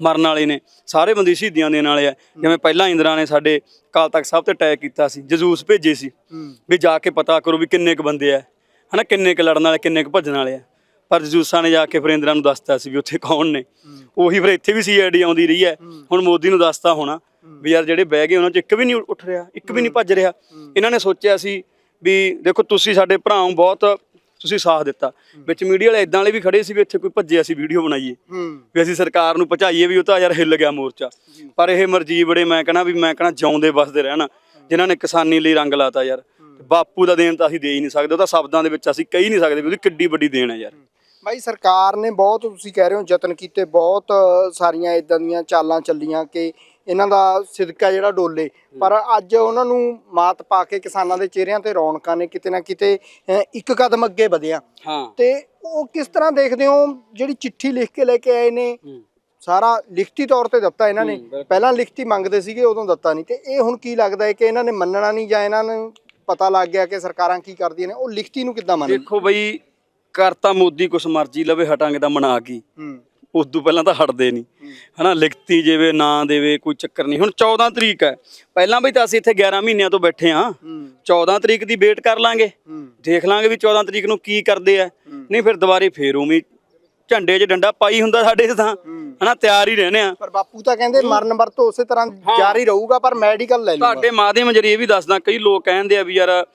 ਮਰਨ ਵਾਲੇ ਨੇ ਸਾਰੇ ਬੰਦੀ ਸ਼ਹੀਦੀਆਂ ਦੇਣ ਵਾਲੇ ਆ। ਜਿਵੇਂ ਪਹਿਲਾਂ ਇੰਦਰਾ ਨੇ ਸਾਡੇ ਕਾਲ ਤਖਤ ਸਾਹਿਬ ਤੇ ਅਟੈਕ ਕੀਤਾ ਸੀ ਜਜ਼ੂਸ ਭੇਜੇ ਸੀ। ਵੀ ਜਾ ਕੇ ਪਤਾ ਕਰੋ ਵੀ ਕਿੰਨੇ ਕੁ ਬੰਦੇ ਆ ਹਨਾ? ਕਿੰਨੇ ਕੁ ਲੜਨ ਵਾਲੇ ਕਿੰਨੇ ਕੁ ਭੱਜਣ ਵਾਲੇ ਆ। ਪਰ ਜਜ਼ੂਸਾਂ ਨੇ ਜਾ ਕੇ ਫਿਰ ਇੰਦਰਾ ਨੂੰ ਦੱਸਤਾ ਸੀ ਵੀ ਉੱਥੇ ਕੌਣ ਨੇ। ਉਹੀ ਫਿਰ ਇੱਥੇ ਵੀ ਸੀਆਈਡੀ ਆਉਂਦੀ ਰਹੀ ਹੈ। ਹੁਣ ਮੋਦੀ ਨੂੰ ਦੱਸਤਾ ਹੋਣਾ ਵੀ ਯਾਰ ਜਿਹੜੇ ਬਹਿ ਗਏ ਉਹਨਾਂ ਚ ਇੱਕ ਵੀ ਨਹੀਂ ਉੱਠ ਰਿਹਾ ਇੱਕ ਵੀ ਨਹੀਂ ਭੱਜ ਰਿਹਾ। ਇਹਨਾਂ ਨੇ ਸੋਚਿਆ ਸੀ ਵੀ ਦੇਖੋ ਤੁਸੀਂ ਸਾਡੇ ਭਰਾਓ ਬਹੁਤ ਤੁਸੀਂ ਸਾਥ ਦਿੱਤਾ। ਵਿੱਚ ਮੀਡੀਆ ਵਾਲੇ ਇਦਾਂ ਵਾਲੇ ਵੀ ਖੜੇ ਸੀ ਵੀ ਇੱਥੇ ਕੋਈ ਭੱਜੇ ਅਸੀਂ ਵੀਡੀਓ ਬਣਾਈਏ। ਵੀ ਅਸੀਂ ਸਰਕਾਰ ਨੂੰ ਪਹੁੰਚਾਈਏ ਵੀ ਉਹ ਤਾਂ ਯਾਰ ਹਿੱਲ ਗਿਆ ਮੋਰਚਾ। ਪਰ ਇਹ ਮਰਜ਼ੀ ਬੜੇ ਮੈਂ ਕਹਣਾ ਵੀ ਮੈਂ ਕਹਣਾ ਜਿਉਂਦੇ ਵਸਦੇ ਰਹਿਣ। ਜਿਨ੍ਹਾਂ ਨੇ ਕਿਸਾਨੀ ਲਈ ਰੰਗ ਲਾਤਾ ਯਾਰ। ਬਾਪੂ ਦਾ ਦੇਣ ਤਾਂ ਅਸੀਂ ਦੇ ਹੀ ਨਹੀਂ ਸਕਦੇ ਉਹ ਤਾਂ ਸ਼ਬਦਾਂ ਦੇ ਵਿੱਚ ਅਸੀਂ ਕਹੀ ਨਹੀਂ ਸਕਦੇ ਵੀ ਉਹਦੀ ਕਿੱਡੀ ਵੱਡੀ ਦੇਣ ਹੈ ਯਾਰ। ਭਾਈ ਸਰਕਾਰ ਨੇ ਬਹੁਤ ਤੁਸੀਂ ਕਹਿ ਰਹੇ ਹੋ ਯਤਨ ਕੀਤੇ ਬਹੁਤ ਸਾਰੀਆਂ ਇਦਾਂ ਦੀਆਂ ਚਾਲਾਂ ਚੱਲੀਆਂ ਕਿ ਇਹਨਾਂ ਦਾ ਸਿਦਕਾ ਜਿਹੜਾ ਡੋਲੇ। ਪਰ ਅੱਜ ਉਹਨਾਂ ਨੂੰ ਮਾਤ ਪਾ ਕੇ ਕਿਸਾਨਾਂ ਦੇ ਚਿਹਰਿਆਂ ਤੇ ਰੌਣਕਾਂ ਨੇ ਕਿਤੇ ਨਾ ਕਿਤੇ ਇੱਕ ਕਦਮ ਅੱਗੇ ਵਧਿਆ। ਤੇ ਉਹ ਕਿਸ ਤਰ੍ਹਾਂ ਦੇਖਦੇ ਹੋ ਜਿਹੜੀ ਚਿੱਠੀ ਲਿਖ ਕੇ ਲੈ ਕੇ ਆਏ ਨੇ ਸਾਰਾ ਲਿਖਤੀ ਤੌਰ ਤੇ ਦਿੱਤਾ ਇਹਨਾਂ ਨੇ। ਪਹਿਲਾਂ ਲਿਖਤੀ ਮੰਗਦੇ ਸੀਗੇ ਉਦੋਂ ਦਿੱਤਾ ਨਹੀਂ। ਤੇ ਇਹ ਹੁਣ ਕੀ ਲੱਗਦਾ ਹੈ ਕਿ ਇਹਨਾਂ ਨੇ ਮੰਨਣਾ ਨਹੀਂ ਜਾਂ ਇਹਨਾਂ ਨੂੰ ਪਤਾ ਲੱਗ ਗਿਆ ਕਿ ਸਰਕਾਰਾਂ ਕੀ ਕਰਦੀਆਂ ਨੇ ਉਹ ਲਿਖਤੀ ਨੂੰ ਕਿੱਦਾਂ ਮੰਨਣ? ਦੇਖੋ ਬਈ ਕਰਤਾ ਮੋਦੀ ਕੁਛ ਮਰਜ਼ੀ ਲਵੇ ਹਟਾਂਗੇ ਤਾਂ ਮਨਾ ਕੀ? ਉਸ ਤੋਂ ਪਹਿਲਾਂ ਤਾਂ ਹਟਦੇ ਨਹੀਂ। ਹਨਾ ਲਿਖਤੀ ਜਿਵੇਂ ਨਾ ਦੇਵੇ ਕੋਈ ਚੱਕਰ ਨਹੀਂ। ਹੁਣ 14 ਤਰੀਕ ਹੈ। ਪਹਿਲਾਂ ਵੀ ਤਾਂ ਅਸੀਂ ਇੱਥੇ 11 ਮਹੀਨਿਆਂ ਤੋਂ ਬੈਠੇ ਹਾਂ। ਹੂੰ। 14 ਤਰੀਕ ਦੀ ਵੇਟ ਕਰ ਲਾਂਗੇ। ਦੇਖ ਲਾਂਗੇ ਵੀ 14 ਤਰੀਕ ਨੂੰ ਕੀ ਕਰਦੇ ਆ। ਨਹੀਂ ਫਿਰ ਦੁਬਾਰੇ ਫੇਰ ਉਵੇਂ ਝੰਡੇ 'ਚ ਡੰਡਾ ਪਾਈ ਹੁੰਦਾ ਸਾਡੇ ਤਾਂ। ਹਨਾ ਤਿਆਰ ਹੀ ਰਹਿੰਦੇ ਆ। ਪਰ ਬਾਪੂ ਤਾਂ ਕਹਿੰਦੇ ਮਰਨ ਵਰਤ ਉਸੇ ਤਰ੍ਹਾਂ ਜਾਰੀ ਰਹੂਗਾ ਪਰ ਮੈਡੀਕਲ ਲੈ ਲੂਗਾ ਤੁਹਾਡੇ ਮਾਧਿਅਮ ਜਰੀਏ ਵੀ ਦੱਸਦਾ ਕਈ ਲੋਕ ਕਹਿੰਦੇ ਆ ਵੀ ਯਾਰ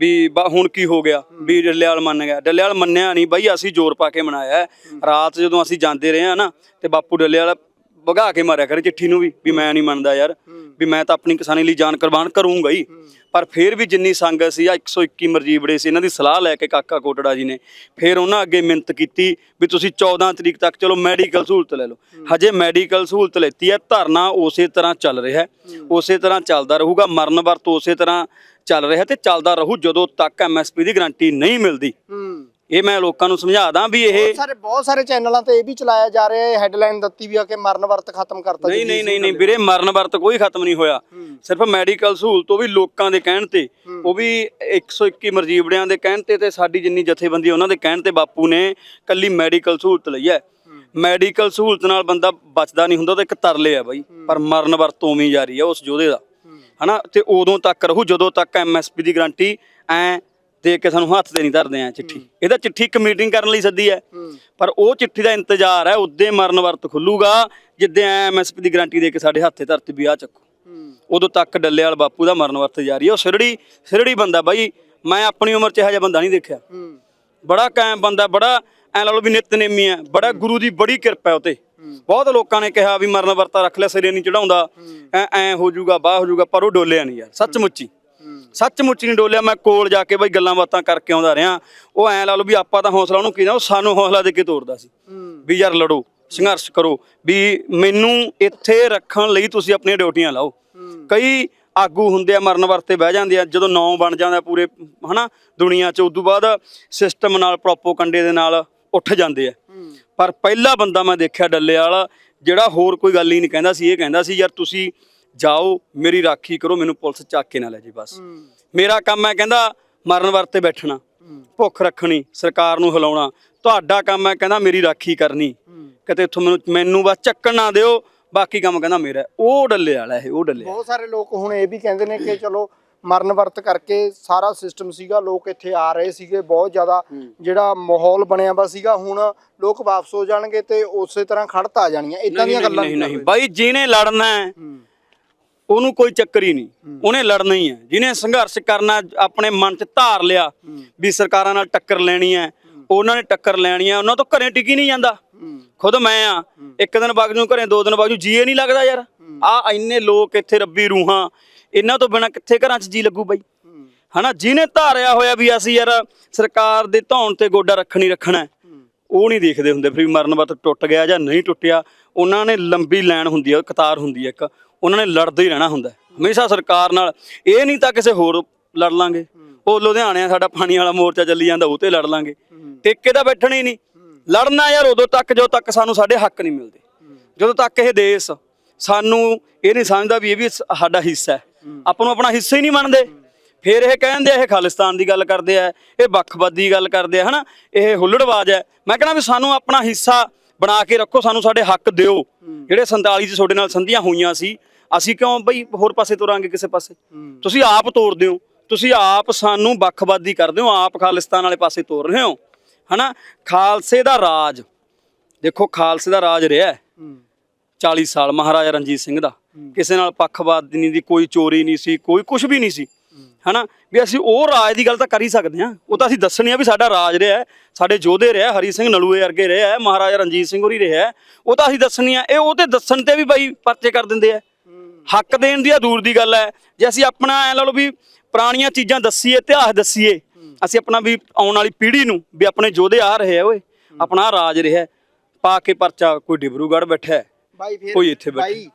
ਵੀ ਬਾ- ਹੁਣ ਕੀ ਹੋ ਗਿਆ? ਵੀ ਡੱਲੇਵਾਲ ਮੰਨ ਗਿਆ। ਡੱਲੇਵਾਲ ਮੰਨਿਆ ਨਹੀਂ ਬਾਈ ਅਸੀਂ ਜ਼ੋਰ ਪਾ ਕੇ ਮਨਾਇਆ ਹੈ। ਰਾਤ ਜਦੋਂ ਅਸੀਂ ਜਾਂਦੇ ਰਹੇ ਆ ਨਾ ਤੇ ਬਾਪੂ ਡੱਲੇਵਾਲ ਭਗਾ ਕੇ ਮਾਰਿਆ ਕਰੇ ਚਿੱਠੀ ਨੂੰ ਵੀ ਵੀ ਮੈਂ ਨਹੀਂ ਮੰਨਦਾ ਯਾਰ। ਵੀ ਮੈਂ ਤਾਂ ਆਪਣੀ ਕਿਸਾਨੀ ਲਈ ਜਾਨ ਕੁਰਬਾਨ ਕਰੂੰਗਾ ਹੀ। ਪਰ ਫਿਰ ਵੀ ਜਿੰਨੀ ਸੰਗਤ ਸੀ ਆ 121 ਮਰਜੀਬੜੇ ਸੀ ਇਹਨਾਂ ਦੀ ਸਲਾਹ ਲੈ ਕੇ ਕਾਕਾ ਕੋਟੜਾ ਜੀ ਨੇ। ਫਿਰ ਉਹਨਾਂ ਅੱਗੇ ਮਿੰਤ ਕੀਤੀ ਵੀ ਤੁਸੀਂ 14 ਤਰੀਕ ਤੱਕ ਚਲੋ ਮੈਡੀਕਲ ਸਹੂਲਤ ਲੈ ਲਓ। ਹਜੇ ਮੈਡੀਕਲ ਸਹੂਲਤ ਲੈਤੀ ਹੈ ਧਰਨਾ ਉਸੇ ਤਰ੍ਹਾਂ ਚੱਲ ਰਿਹਾ ਹੈ। ਉਸੇ ਤਰ੍ਹਾਂ ਚੱਲਦਾ ਰਹੂਗਾ ਮਰਨ ਵਰਤ ਉਸੇ ਤਰ੍ਹਾਂ ਚੱਲ ਰਿਹਾ ਤੇ ਚੱਲਦਾ ਰਹੂ ਜਦੋਂ ਤੱਕ ਐਮਐਸਪੀ ਦੀ ਗਾਰੰਟੀ ਨਹੀਂ ਮਿਲਦੀ। ਹੂੰ। ਇਹ ਮੈਂ ਲੋਕਾਂ ਨੂੰ ਸਮਝਾਦਾ ਵੀ ਇਹ ਬਹੁਤ ਸਾਰੇ ਬਹੁਤ ਸਾਰੇ ਚੈਨਲਾਂ ਤੇ ਇਹ ਵੀ ਚਲਾਇਆ ਜਾ ਰਿਹਾ ਹੈ ਹੈਡਲਾਈਨ ਦਿੱਤੀ ਵੀ ਆ ਕਿ ਮਰਨ ਵਰਤ ਖਤਮ ਕਰਤਾ ਨਹੀਂ ਨਹੀਂ ਨਹੀਂ ਨਹੀਂ। ਵੀਰੇ ਮਰਨ ਵਰਤ ਕੋਈ ਖਤਮ ਨਹੀਂ ਹੋਇਆ। ਸਿਰਫ ਮੈਡੀਕਲ ਸਹੂਲਤ ਉਹ ਵੀ ਲੋਕਾਂ ਦੇ ਕਹਿਣ ਤੇ ਉਹ ਵੀ 121 ਮਰਜੀਬੜਿਆਂ ਦੇ ਕਹਿਣ ਤੇ ਤੇ ਸਾਡੀ ਜਿੰਨੀ ਜਥੇਬੰਦੀ ਉਹਨਾਂ ਦੇ ਕਹਿਣ ਤੇ ਬਾਪੂ ਨੇ ਕੱਲੀ ਮੈਡੀਕਲ ਸਹੂਲਤ ਲਈ ਹੈ। ਮੈਡੀਕਲ ਸਹੂਲਤ ਨਾਲ ਬੰਦਾ ਬਚਦਾ ਨਹੀਂ ਹੁੰਦਾ ਤਾਂ ਇੱਕ ਤਰਲੇ ਆ ਬਾਈ। ਪਰ ਮਰਨ ਵਰਤ ਹੀ ਜਾਰੀ ਆ ਉਸ ਯੋਧੇ ਦਾ। ਹਨਾ? ਤੇ ਉਦੋਂ ਤੱਕ ਰਹੂ ਜਦੋਂ ਤੱਕ ਐਮਐਸਪੀ ਦੀ ਗਾਰੰਟੀ ਐ ਦੇ ਕੇ ਸਾਨੂੰ ਹੱਥ ਤੇ ਨਹੀਂ ਧਰਦੇ ਆ ਚਿੱਠੀ। ਇਹਦਾ ਚਿੱਠੀ ਇੱਕ ਮੀਟਿੰਗ ਕਰਨ ਲਈ ਸੱਦੀ ਹੈ। ਪਰ ਉਹ ਚਿੱਠੀ ਦਾ ਇੰਤਜ਼ਾਰ ਹੈ ਉਦੋਂ ਮਰਨ ਵਰਤ ਖੁੱਲੂਗਾ ਜਿੱਦੇ ਐਮਐਸਪੀ ਦੀ ਗਾਰੰਟੀ ਦੇ ਕੇ ਸਾਡੇ ਹੱਥੇ ਧਰਤੀ ਵੀ ਆ ਚੱਕੋ। ਉਦੋਂ ਤੱਕ ਡੱਲੇ ਵਾਲ ਬਾਪੂ ਦਾ ਮਰਨ ਵਰਤ ਜਾਰੀ ਹੈ ਉਹ ਸਿਰੜੀ ਸਿਰੜੀ ਬੰਦਾ ਬਾਈ ਮੈਂ ਆਪਣੀ ਉਮਰ 'ਚ ਇਹੋ ਜਿਹਾ ਬੰਦਾ ਨਹੀਂ ਦੇਖਿਆ। ਬੜਾ ਕਾਇਮ ਬੰਦਾ ਬੜਾ ਐ ਲਾ ਲਓ ਵੀ ਨਿਤਨੇਮੀ ਹੈ ਬੜਾ ਗੁਰੂ ਦੀ ਬੜੀ ਕਿਰਪਾ ਉਤੇ। ਬਹੁਤ ਲੋਕਾਂ ਨੇ ਕਿਹਾ ਵੀ ਮਰਨ ਵਰਤਾ ਰੱਖ ਲਿਆ ਸਿਰੇ ਨਹੀਂ ਚੜਾਉਂਦਾ। ਐ ਐ ਹੋ ਜਾਊਗਾ ਬਾਹ ਹੋ ਜਾਊਗਾ ਪਰ ਉਹ ਡੋਲਿਆ ਨਹੀਂ ਯਾਰ ਸੱਚਮੁੱਚੀ। ਸੱਚਮੁੱਚ ਨਹੀਂ ਡੋਲਿਆ ਮੈਂ ਕੋਲ ਜਾ ਕੇ ਬਈ ਗੱਲਾਂ ਬਾਤਾਂ ਕਰਕੇ ਆਉਂਦਾ ਰਿਹਾ। ਉਹ ਐ ਲਾ ਲਓ ਵੀ ਆਪਾਂ ਤਾਂ ਹੌਸਲਾ ਉਹਨੂੰ ਕਿਹਾ ਉਹ ਸਾਨੂੰ ਹੌਸਲਾ ਦੇ ਕੇ ਤੋਰਦਾ ਸੀ। ਵੀ ਯਾਰ ਲੜੋ ਸੰਘਰਸ਼ ਕਰੋ ਵੀ ਮੈਨੂੰ ਇੱਥੇ ਰੱਖਣ ਲਈ ਤੁਸੀਂ ਆਪਣੀਆਂ ਡਿਊਟੀਆਂ ਲਾਓ। ਕਈ ਆਗੂ ਹੁੰਦੇ ਆ ਮਰਨ ਵਰਤੇ ਬਹਿ ਜਾਂਦੇ ਆ। ਜਦੋਂ ਨਾਂ ਬਣ ਜਾਂਦਾ ਪੂਰੇ ਹਨਾ ਦੁਨੀਆ 'ਚ ਉਦੋਂ ਬਾਅਦ ਸਿਸਟਮ ਨਾਲ ਪ੍ਰੋਪੋਗੰਡੇ ਦੇ ਨਾਲ ਉੱਠ ਜਾਂਦੇ ਆ। ਪਰ ਪਹਿਲਾ ਬੰਦਾ ਮੈਂ ਦੇਖਿਆ ਡੱਲੇ ਵਾਲਾ ਜਿਹੜਾ ਹੋਰ ਕੋਈ ਗੱਲ ਹੀ ਨਹੀਂ ਕਹਿੰਦਾ ਸੀ ਇਹ ਕਹਿੰਦਾ ਸੀ ਯਾਰ ਤੁਸੀਂ ਜਾਓ ਮੇਰੀ ਰਾਖੀ ਕਰੋ ਮੈਨੂੰ ਪੁਲਿਸ ਚੱਕ ਕੇ ਨਾ ਲੈ ਜੇ ਬਸ। ਮੇਰਾ ਕੰਮ ਹੈ ਕਹਿੰਦਾ ਮਰਨ ਵਰਤੇ ਬੈਠਣਾ। ਭੁੱਖ ਰੱਖਣੀ ਸਰਕਾਰ ਨੂੰ ਹਿਲਾਉਣਾ। ਤੁਹਾਡਾ ਕੰਮ ਹੈ ਕਹਿੰਦਾ ਮੇਰੀ ਰਾਖੀ ਕਰਨੀ। ਕਿਤੇ ਇੱਥੋਂ ਮੈਨੂੰ ਮੈਨੂੰ ਬਸ ਚੱਕਣ ਨਾ ਦਿਓ ਬਾਕੀ ਕੰਮ ਕਹਿੰਦਾ ਮੇਰਾ। ਉਹ ਡੱਲੇ ਵਾਲਾ ਇਹ ਉਹ ਡੱਲੇ। ਬਹੁਤ ਸਾਰੇ ਲੋਕ ਹੁਣ ਇਹ ਵੀ ਕਹਿੰਦੇ ਨੇ ਕਿ ਚਲੋ ਮਰਨ ਵਰਤ ਕਰਕੇ ਸਾਰਾ ਸਿਸਟਮ ਸੀਗਾ ਲੋਕ ਇੱਥੇ ਆ ਰਹੇ ਸੀਗੇ ਬਹੁਤ ਜ਼ਿਆਦਾ ਜਿਹੜਾ ਮਾਹੌਲ ਬਣਿਆ ਵਾ ਸੀਗਾ ਹੁਣ ਲੋਕ ਵਾਪਸ ਹੋ ਜਾਣਗੇ ਤੇ ਉਸੇ ਤਰ੍ਹਾਂ ਖੜਤ ਆ ਜਾਣੀਆਂ ਇਦਾਂ ਦੀਆਂ ਗੱਲਾਂ ਨਹੀਂ ਨਹੀਂ ਬਾਈ ਜਿਹਨੇ ਲੜਨਾ ਹੈ ਉਹਨੂੰ ਕੋਈ ਚੱਕਰ ਹੀ ਨਹੀਂ ਉਹਨੇ ਲੜਨਾ ਹੀ ਹੈ ਜਿਹਨੇ ਸੰਘਰਸ਼ ਕਰਨਾ ਆਪਣੇ ਮਨ 'ਚ ਧਾਰ ਲਿਆ ਵੀ ਸਰਕਾਰਾਂ ਨਾਲ ਟੱਕਰ ਲੈਣੀ ਹੈ। ਉਹਨਾਂ ਨੇ ਟੱਕਰ ਲੈਣੀ ਹੈ ਉਹਨਾਂ ਤੋਂ ਘਰੇ ਟਿਕੀ ਨਹੀਂ ਜਾਂਦਾ। ਖੁਦ ਮੈਂ ਆ। ਇੱਕ ਦਿਨ ਵਗ ਜੂ ਘਰੇ ਦੋ ਦਿਨ ਵਗ ਜੂ ਜੀਏ ਨਹੀਂ ਲੱਗਦਾ ਯਾਰ। ਆ ਇੰਨੇ ਲੋਕ ਇੱਥੇ ਰੱਬੀ ਰੂਹਾਂ। ਇਹਨਾਂ ਤੋਂ ਬਿਨਾ ਕਿੱਥੇ ਘਰਾਂ 'ਚ ਜੀ ਲੱਗੂ ਬਾਈ? ਹਨਾ ਜਿਹਨੇ ਧਾਰਿਆ ਹੋਇਆ ਵੀ ਅਸੀਂ ਯਾਰ ਸਰਕਾਰ ਦੇ ਧੌਣ ਤੇ ਗੋਡਾ ਰੱਖਣੀ ਰੱਖਣਾ। ਉਹ ਨਹੀਂ ਦੇਖਦੇ ਹੁੰਦੇ ਫਿਰ ਮਰਨ ਵਕਤ ਟੁੱਟ ਗਿਆ ਜਾਂ ਨਹੀਂ ਟੁੱਟਿਆ। ਉਹਨਾਂ ਨੇ ਲੰਬੀ ਲਾਈਨ ਹੁੰਦੀ ਹੈ ਕਤਾਰ ਹੁੰਦੀ ਹੈ ਇੱਕ। ਉਹਨਾਂ ਨੇ ਲੜਦੇ ਹੀ ਰਹਿਣਾ ਹੁੰਦਾ। ਹਮੇਸ਼ਾ ਸਰਕਾਰ ਨਾਲ ਇਹ ਨਹੀਂ ਤਾਂ ਕਿਸੇ ਹੋਰ ਲੜ ਲਾਂਗੇ। ਉਹ ਲੁਧਿਆਣੇ ਆ ਸਾਡਾ ਪਾਣੀ ਵਾਲਾ ਮੋਰਚਾ ਚੱਲੀ ਜਾਂਦਾ ਉਹ ਤੇ ਲੜ ਲਾਂਗੇ। ਟਿੱਕੇ ਤਾਂ ਬੈਠਣਾ ਹੀ ਨਹੀਂ। ਲੜਨਾ ਯਾਰ ਉਦੋਂ ਤੱਕ ਜਦੋਂ ਤੱਕ ਸਾਨੂੰ ਸਾਡੇ ਹੱਕ ਨਹੀਂ ਮਿਲਦੇ। ਜਦੋਂ ਤੱਕ ਇਹ ਦੇਸ਼ ਸਾਨੂੰ ਇਹ ਨਹੀਂ ਸਮਝਦਾ ਵੀ ਇਹ ਵੀ ਸਾਡਾ ਹਿੱਸਾ ਹੈ। ਆਪਾਂ ਨੂੰ ਆਪਣਾ ਹਿੱਸਾ ਹੀ ਨਹੀਂ ਮੰਨਦੇ। ਫਿਰ ਇਹ ਕਹਿੰਦੇ ਆ, ਇਹ ਖਾਲਿਸਤਾਨ ਦੀ ਗੱਲ ਕਰਦੇ ਆ, ਇਹ ਵੱਖਵਾਦੀ ਦੀ ਗੱਲ ਕਰਦੇ ਆ, ਹਨਾ? ਇਹ ਹੁੱਲੜਬਾਜ਼ ਹੈ। ਮੈਂ ਕਹਿੰਦਾ ਵੀ ਸਾਨੂੰ ਆਪਣਾ ਹਿੱਸਾ ਬਣਾ ਕੇ ਰੱਖੋ, ਸਾਨੂੰ ਸਾਡੇ ਹੱਕ ਦਿਓ। ਜਿਹੜੇ 47 ਚ ਤੁਹਾਡੇ ਨਾਲ ਸੰਧੀਆਂ ਹੋਈਆਂ ਸੀ, ਅਸੀਂ ਕਿਉਂ ਬਈ ਹੋਰ ਪਾਸੇ ਤੁਰਾਂਗੇ ਕਿਸੇ ਪਾਸੇ? ਤੁਸੀਂ ਆਪ ਤੋਰਦੇ ਹੋ। ਤੁਸੀਂ ਆਪ ਸਾਨੂੰ ਵੱਖਵਾਦੀ ਕਰਦੇ ਹੋ, ਆਪ ਖਾਲਿਸਤਾਨ ਵਾਲੇ ਪਾਸੇ ਤੋਰ ਰਹੇ ਹੋ। ਹਨਾ? ਖਾਲਸੇ ਦਾ ਰਾਜ। ਦੇਖੋ ਖਾਲਸੇ ਦਾ ਰਾਜ ਰਿਹਾ ਹੈ। 40 ਸਾਲ ਮਹਾਰਾਜਾ ਰਣਜੀਤ ਸਿੰਘ ਦਾ। ਕਿਸੇ ਨਾਲ ਪੱਖਪਾਤ ਨਹੀਂ ਦੀ ਕੋਈ ਚੋਰੀ ਨਹੀਂ ਸੀ ਕੋਈ ਕੁਝ ਵੀ ਨਹੀਂ ਸੀ। ਹਨਾ? ਵੀ ਅਸੀਂ ਉਹ ਰਾਜ ਦੀ ਗੱਲ ਤਾਂ ਕਰ ਹੀ ਸਕਦੇ ਹਾਂ। ਉਹ ਤਾਂ ਅਸੀਂ ਦੱਸਣੀ ਆ ਵੀ ਸਾਡਾ ਰਾਜ ਰਿਹਾ ਸਾਡੇ ਯੋਧੇ ਰਿਹਾ ਹਰੀ ਸਿੰਘ ਨਲੂਏ ਵਰਗੇ ਰਿਹਾ ਮਹਾਰਾਜਾ ਰਣਜੀਤ ਸਿੰਘ ਹੋਰੀ ਰਿਹਾ ਉਹ ਤਾਂ ਅਸੀਂ ਦੱਸਣੀ ਆ ਇਹ ਉਹ ਤੇ ਦੱਸਣ ਤੇ ਵੀ ਬਾਈ ਪਰਚੇ ਕਰ ਦਿੰਦੇ ਆ। ਹੱਕ ਦੇਣ ਦੀ ਆ ਦੂਰ ਦੀ ਗੱਲ ਹੈ। ਜੇ ਅਸੀਂ ਆਪਣਾ ਐ ਲਾ ਲਓ ਵੀ ਪੁਰਾਣੀਆਂ ਚੀਜ਼ਾਂ ਦੱਸੀਏ ਇਤਿਹਾਸ ਦੱਸੀਏ ਅਸੀਂ ਆਪਣਾ ਵੀ ਆਉਣ ਵਾਲੀ ਪੀੜ੍ਹੀ ਨੂੰ ਵੀ ਆਪਣੇ ਯੋਧੇ ਆ ਰਹੇ ਆ ਓਏ ਆਪਣਾ ਰਾਜ ਰਿਹਾ। ਪਾ ਕੇ ਪਰਚਾ ਕੋਈ ਡਿਬਰੂਗੜ੍ਹ ਬੈਠਾ ਹੈ ਬਾਈ ਫਿਰ ਕੋਈ ਇੱਥੇ ਬੈਠਾ। ਬਾਈ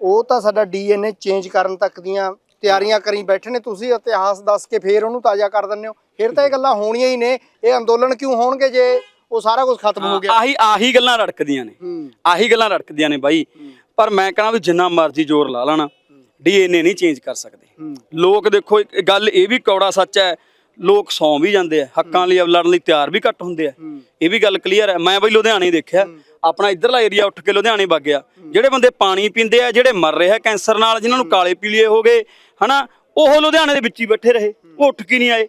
ਉਹ ਤਾਂ ਸਾਡਾ ਡੀਐਨਏ ਚੇਂਜ ਕਰਨ ਤੱਕ ਦੀਆਂ ਤਿਆਰੀਆਂ ਕਰੀ ਬੈਠੇ ਨੇ ਤੁਸੀਂ ਇਤਿਹਾਸ ਦੱਸ ਕੇ ਫੇਰ ਉਹਨੂੰ ਤਾਜ਼ਾ ਕਰ ਦਿੰਦੇ ਹੋ। ਫਿਰ ਤਾਂ ਇਹ ਗੱਲਾਂ ਹੋਣੀਆਂ ਹੀ ਨੇ ਇਹ ਅੰਦੋਲਨ ਕਿਉਂ ਹੋਣਗੇ ਜੇ ਉਹ ਸਾਰਾ ਕੁਝ ਖਤਮ ਹੋ ਗਿਆ? ਆਹੀ ਆਹੀ ਗੱਲਾਂ ਰੜਕਦੀਆਂ ਨੇ। ਹੂੰ। ਆਹੀ ਗੱਲਾਂ ਰੜਕਦੀਆਂ ਨੇ ਬਾਈ। ਪਰ ਮੈਂ ਕਹਾਂ ਵੀ ਜਿੰਨਾ ਮਰਜ਼ੀ ਜ਼ੋਰ ਲਾ ਲੈਣਾ ਡੀਐਨਏ ਨਹੀਂ ਚੇਂਜ ਕਰ ਸਕਦੇ। ਹੂੰ। ਲੋਕ ਦੇਖੋ ਇੱਕ ਗੱਲ ਇਹ ਵੀ ਕੌੜਾ ਸੱਚ ਹੈ ਲੋਕ ਸੌਂ ਵੀ ਜਾਂਦੇ ਆ ਹੱਕਾਂ ਲਈ ਲੜਨ ਲਈ ਤਿਆਰ ਵੀ ਘੱਟ ਹੁੰਦੇ ਆ। ਇਹ ਵੀ ਗੱਲ ਕਲੀਅਰ ਹੈ ਮੈਂ ਬਈ ਲੁਧਿਆਣੇ ਦੇਖਿਆ। ਆਪਣਾ ਇਧਰਲਾ ਏਰੀਆ ਉੱਠ ਕੇ ਲੁਧਿਆਣੇ ਵਗ ਗਿਆ। ਜਿਹੜੇ ਬੰਦੇ ਪਾਣੀ ਪੀਂਦੇ ਆ ਜਿਹੜੇ ਮਰ ਰਹੇ ਆ ਕੈਂਸਰ ਨਾਲ ਜਿਨ੍ਹਾਂ ਨੂੰ ਕਾਲੇ ਪੀਲੀਏ ਹੋ ਗਏ ਹਨਾ ਉਹ ਲੁਧਿਆਣੇ ਦੇ ਵਿੱਚ ਹੀ ਬੈਠੇ ਰਹੇ। ਉਹ ਉੱਠ ਕੇ ਨਹੀਂ ਆਏ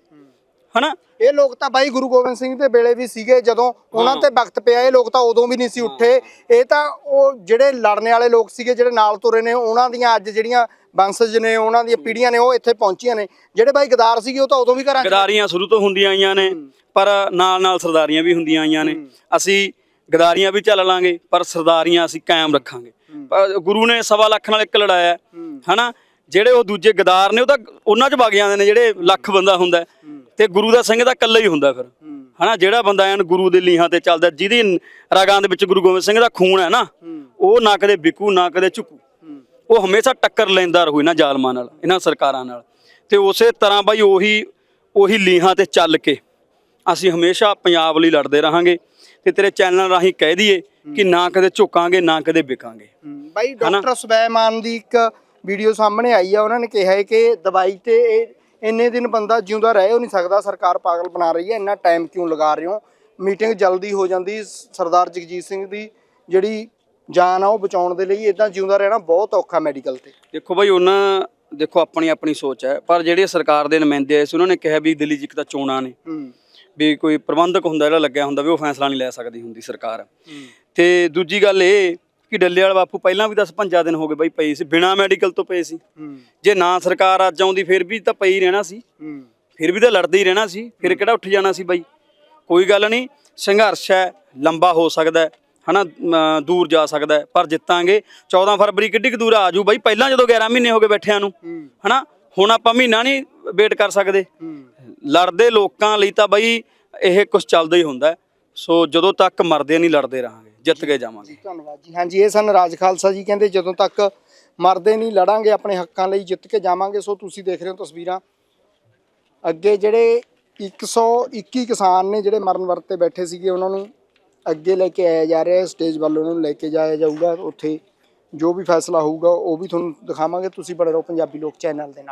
ਹਨਾ। ਇਹ ਲੋਕ ਤਾਂ ਬਾਈ ਗੁਰੂ ਗੋਬਿੰਦ ਸਿੰਘ ਦੇ ਵੇਲੇ ਵੀ ਸੀਗੇ ਜਦੋਂ ਉਹਨਾਂ ਤੇ ਵਕਤ ਪਿਆ ਇਹ ਲੋਕ ਤਾਂ ਉਦੋਂ ਵੀ ਨਹੀਂ ਸੀ ਉੱਠੇ। ਇਹ ਤਾਂ ਉਹ ਜਿਹੜੇ ਲੜਨੇ ਵਾਲੇ ਲੋਕ ਸੀਗੇ ਜਿਹੜੇ ਨਾਲ ਤੁਰੇ ਨੇ ਉਹਨਾਂ ਦੀਆਂ ਅੱਜ ਜਿਹੜੀਆਂ ਬੰਸਜ ਨੇ ਉਹਨਾਂ ਦੀਆਂ ਪੀੜ੍ਹੀਆਂ ਨੇ ਉਹ ਇੱਥੇ ਪਹੁੰਚੀਆਂ ਨੇ। ਜਿਹੜੇ ਬਾਈ ਗਦਾਰ ਸੀਗੇ ਉਹ ਤਾਂ ਉਦੋਂ ਵੀ ਘਰਾਂ 'ਚ ਗਦਾਰੀਆਂ ਸ਼ੁਰੂ ਤੋਂ ਹੁੰਦੀਆਂ ਆਈਆਂ ਨੇ ਪਰ ਨਾਲ ਨਾਲ ਸਰਦਾਰੀਆਂ ਵੀ ਹੁੰਦੀਆਂ ਆਈਆਂ ਨੇ। ਅਸੀਂ ਗਦਾਰੀਆਂ ਵੀ ਚੱਲ ਲਾਂਗੇ ਪਰ ਸਰਦਾਰੀਆਂ ਅਸੀਂ ਕਾਇਮ ਰੱਖਾਂਗੇ। ਗੁਰੂ ਨੇ ਸਵਾ ਲੱਖ ਨਾਲ ਇੱਕ ਲੜਾਇਆ ਹੈ, ਹਨਾ? ਜਿਹੜੇ ਉਹ ਦੂਜੇ ਗਦਾਰ ਨੇ ਉਹ ਤਾਂ ਉਹਨਾਂ 'ਚ ਵਗ ਜਾਂਦੇ ਨੇ ਜਿਹੜੇ ਲੱਖ ਬੰਦਾ ਹੁੰਦਾ ਤੇ ਗੁਰੂ ਦਾ ਸਿੰਘ ਤਾਂ ਇਕੱਲਾ ਹੀ ਹੁੰਦਾ ਫਿਰ। ਹਨਾ? ਜਿਹੜਾ ਬੰਦਾ ਐਨ ਗੁਰੂ ਦੇ ਲੀਹਾਂ ਤੇ ਚੱਲਦਾ ਜਿਹਦੀ ਰਗਾਂ ਦੇ ਵਿੱਚ ਗੁਰੂ ਗੋਬਿੰਦ ਸਿੰਘ ਦਾ ਖੂਨ ਹੈ ਨਾ ਉਹ ਨਾ ਕਦੇ ਵਿਕੂ ਨਾ ਕਦੇ ਝੁਕੂ। ਉਹ ਹਮੇਸ਼ਾ ਟੱਕਰ ਲੈਂਦਾ ਰਹੂ ਇਹਨਾਂ ਜ਼ਾਲਮਾਂ ਨਾਲ ਇਹਨਾਂ ਸਰਕਾਰਾਂ ਨਾਲ। ਤੇ ਉਸੇ ਤਰ੍ਹਾਂ ਬਾਈ ਉਹੀ ਉਹੀ ਲੀਹਾਂ ਤੇ ਚੱਲ ਕੇ ਅਸੀਂ ਹਮੇਸ਼ਾ ਪੰਜਾਬ ਲਈ ਲੜਦੇ ਰਹਾਂਗੇ ਤੇ ਤੇਰੇ ਚੈਨਲ ਰਾਹੀਂ ਕਹਿ ਦਈਏ ਕਿ ਨਾ ਕਦੇ ਝੁਕਾਂਗੇ ਨਾ ਕਦੇ ਵਿਕਾਂਗੇ। ਬਾਈ ਡਾਕਟਰ ਸੁਬੈਮਾਨ ਦੀ ਇੱਕ ਵੀਡੀਓ ਸਾਹਮਣੇ ਆਈ ਆ ਉਹਨਾਂ ਨੇ ਕਿਹਾ ਹੈ ਕਿ ਦਵਾਈ ਤੇ ਇਹ ਇੰਨੇ ਦਿਨ ਬੰਦਾ ਜਿਉਂਦਾ ਰਹਿ ਨਹੀਂ ਸਕਦਾ ਸਰਕਾਰ ਪਾਗਲ ਬਣਾ ਰਹੀ ਹੈ ਇੰਨਾ ਟਾਈਮ ਕਿਉਂ ਲਗਾ ਰਹੇ ਹੋ? ਮੀਟਿੰਗ ਜਲਦੀ ਹੋ ਜਾਂਦੀ ਸਰਦਾਰ ਜਗਜੀਤ ਸਿੰਘ ਦੀ ਜਿਹੜੀ ਜਾਨ ਆ ਉਹ ਬਚਾਉਣ ਦੇ ਲਈ ਇਦਾਂ ਜਿਉਂਦਾ ਰਹਿਣਾ ਬਹੁਤ ਔਖਾ ਮੈਡੀਕਲ ਤੇ। ਦੇਖੋ ਬਾਈ ਉਹਨਾਂ ਦੇਖੋ ਆਪਣੀ ਆਪਣੀ ਸੋਚ ਹੈ ਪਰ ਜਿਹੜੇ ਸਰਕਾਰ ਦੇ ਨੁਮਾਇੰਦੇ ਆਏ ਸੀ ਉਹਨਾਂ ਨੇ ਕਿਹਾ ਵੀ ਦਿੱਲੀ ਇੱਕ ਤਾਂ ਚੋਣਾਂ ਨੇ। ਵੀ ਕੋਈ ਪ੍ਰਬੰਧਕ ਹੁੰਦਾ ਜਿਹੜਾ ਲੱਗਿਆ ਹੁੰਦਾ ਵੀ ਉਹ ਫੈਸਲਾ ਨਹੀਂ ਲੈ ਸਕਦੀ ਹੁੰਦੀ ਸਰਕਾਰ। ਤੇ ਦੂਜੀ ਗੱਲ ਇਹ ਕਿ ਡੱਲੇ ਵਾਲਾ ਬਾਪੂ ਪਹਿਲਾਂ ਵੀ 10 ਪੰਜਾਂ ਦਿਨ ਹੋ ਗਏ ਬਾਈ ਪਈ ਸੀ ਬਿਨਾ ਮੈਡੀਕਲ ਤੋਂ ਪਏ ਸੀ। ਜੇ ਨਾ ਸਰਕਾਰ ਅੱਜ ਆਉਂਦੀ ਫਿਰ ਵੀ ਤਾਂ ਪਈ ਰਹਿਣਾ ਸੀ। ਫਿਰ ਵੀ ਤਾਂ ਲੜਦੇ ਹੀ ਰਹਿਣਾ ਸੀ ਫਿਰ ਕਿਹੜਾ ਉੱਠ ਜਾਣਾ ਸੀ ਬਾਈ। ਕੋਈ ਗੱਲ ਨਹੀਂ ਸੰਘਰਸ਼ ਹੈ ਲੰਬਾ ਹੋ ਸਕਦਾ ਹਨਾ ਦੂਰ ਜਾ ਸਕਦਾ ਪਰ ਜਿੱਤਾਂਗੇ 14 ਫਰਵਰੀ ਕਿੱਡੀ ਕੁ ਦੂਰ ਆ ਆਜੂ ਬਾਈ ਪਹਿਲਾਂ ਜਦੋਂ 11 ਮਹੀਨੇ ਹੋ ਗਏ ਬੈਠਿਆਂ ਨੂੰ ਹਨਾ ਹੁਣ ਆਪਾਂ ਮਹੀਨਾ ਨਹੀਂ ਵੇਟ ਕਰ ਸਕਦੇ। ਲੜਦੇ ਲੋਕਾਂ ਲਈ ਤਾਂ ਬਾਈ ਇਹ ਕੁਝ ਚੱਲਦਾ ਹੀ ਹੁੰਦਾ। ਸੋ ਜਦੋਂ ਤੱਕ ਮਰਦੇ ਨਹੀਂ ਲੜਦੇ ਰਹਾਂਗੇ ਜਿੱਤ ਕੇ ਜਾਵਾਂਗੇ। ਧੰਨਵਾਦ ਜੀ। ਹਾਂਜੀ ਇਹ ਸਨ ਰਾਜ ਖਾਲਸਾ ਜੀ ਕਹਿੰਦੇ ਜਦੋਂ ਤੱਕ ਮਰਦੇ ਨਹੀਂ ਲੜਾਂਗੇ ਆਪਣੇ ਹੱਕਾਂ ਲਈ ਜਿੱਤ ਕੇ ਜਾਵਾਂਗੇ। ਸੋ ਤੁਸੀਂ ਦੇਖ ਰਹੇ ਹੋ ਤਸਵੀਰਾਂ। ਅੱਗੇ ਜਿਹੜੇ 121 ਕਿਸਾਨ ਨੇ ਜਿਹੜੇ ਮਰਨ ਵਰਤ ਬੈਠੇ ਸੀਗੇ ਉਹਨਾਂ ਨੂੰ ਅੱਗੇ ਲੈ ਕੇ ਆਇਆ ਜਾ ਰਿਹਾ ਹੈ, ਸਟੇਜ ਵੱਲ ਉਹਨਾਂ ਨੂੰ ਲੈ ਕੇ ਜਾਇਆ ਜਾਊਗਾ ਉੱਥੇ। ਜੋ ਵੀ ਫੈਸਲਾ ਹੋਊਗਾ, ਉਹ ਵੀ ਤੁਹਾਨੂੰ ਦਿਖਾਵਾਂਗੇ। ਤੁਸੀਂ ਬਣੇ ਰਹੋ ਪੰਜਾਬੀ ਲੋਕ ਚੈਨਲ ਦੇ ਨਾਲ।